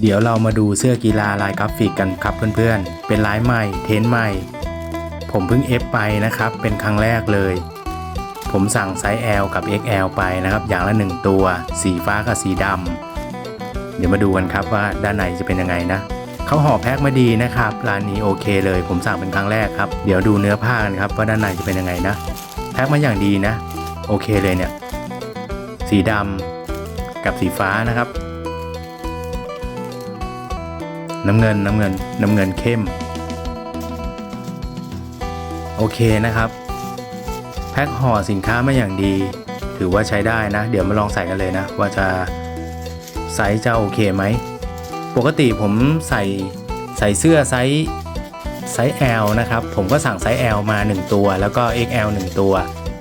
เดี๋ยวเรามาดูเสื้อกีฬาลายกราฟิกกันครับเพื่อนๆ เป็นลายใหม่เทนใหม่ ผมเพิ่งเอฟไปนะครับ เป็นครั้งแรกเลย ผมสั่งไซส์ L กับ XL ไปนะครับ อย่างละ 1 ตัว สีฟ้ากับสีดำ เดี๋ยวมาดูกันครับว่าด้านในจะเป็นยังไงนะเขาห่อแพ็คมาดีนะครับ ร้านนี้โอเคเลย ผมสั่งเป็นครั้งแรกครับ เดี๋ยวดูเนื้อผ้ากันครับว่าด้านในจะเป็นยังไงนะ แพ็คมาอย่างดีนะ โอเคเลยเนี่ย สีดำกับสีฟ้านะครับ น้ำเงินน้ำเงินน้ำเงินเข้ม โอเคนะครับ แพ็คห่อสินค้ามาอย่างดี ถือว่าใช้ได้นะ เดี๋ยวมาลองใส่กันเลยนะ ว่าจะไซส์จะโอเคไหม ปกติผมใส่ใส่เสื้อไซส์ไซส์ L นะครับ ผมก็สั่งไซส์ L มา 1 ตัว แล้วก็ XL 1 ตัว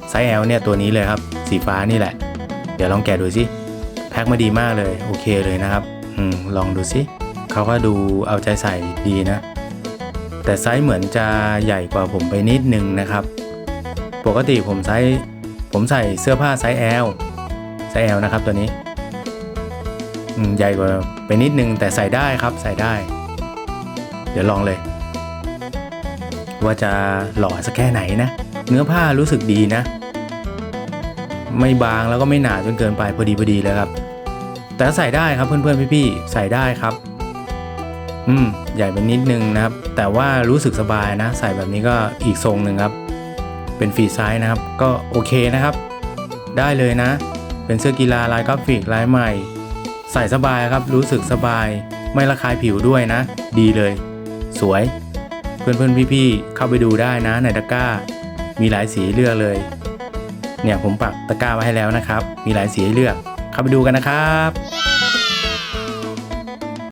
ไซส์ L เนี่ยตัวนี้เลยครับ สีฟ้านี่แหละ เดี๋ยวลองแกะดูสิ แพ็คมาดีมากเลย โอเคเลยนะครับ อืม ลองดูสิ เขาก็ดูเอาใจใส่ดีนะ แต่ไซส์เหมือนจะใหญ่กว่าผมไปนิดนึงนะครับ ปกติผมไซส์ผมใส่เสื้อผ้าไซส์ L ไซส์ L นะครับตัวนี้ใหญ่กว่าไปนิดนึงแต่ใส่ได้ครับใส่ได้ เดี๋ยวลองเลย ว่าจะหล่อสักแค่ไหนนะ เนื้อผ้ารู้สึกดีนะ ไม่บางแล้วก็ไม่หนาจนเกินไปพอดีพอดีเลยครับ แต่ใส่ได้ครับเพื่อนๆพี่ๆใส่ได้ครับ อืมใหญ่ไปนิดนึงนะครับ แต่ว่ารู้สึกสบายนะ ใส่แบบนี้ก็อีกทรงหนึ่งครับ เป็นฟรีไซส์นะครับ ก็โอเคนะครับ ได้เลยนะ เป็นเสื้อกีฬาลายกราฟิกลายใหม่ ใส่สบายครับ รู้สึกสบาย ไม่ระคายผิวด้วยนะ ดีเลย สวย เพื่อนๆพี่ๆเข้าไปดูได้นะในตะกร้า มีหลายสีเลือกเลย เนี่ยผมปักตะกร้าไว้ให้แล้วนะครับ มีหลายสีให้เลือก เข้าไปดูกันนะครับ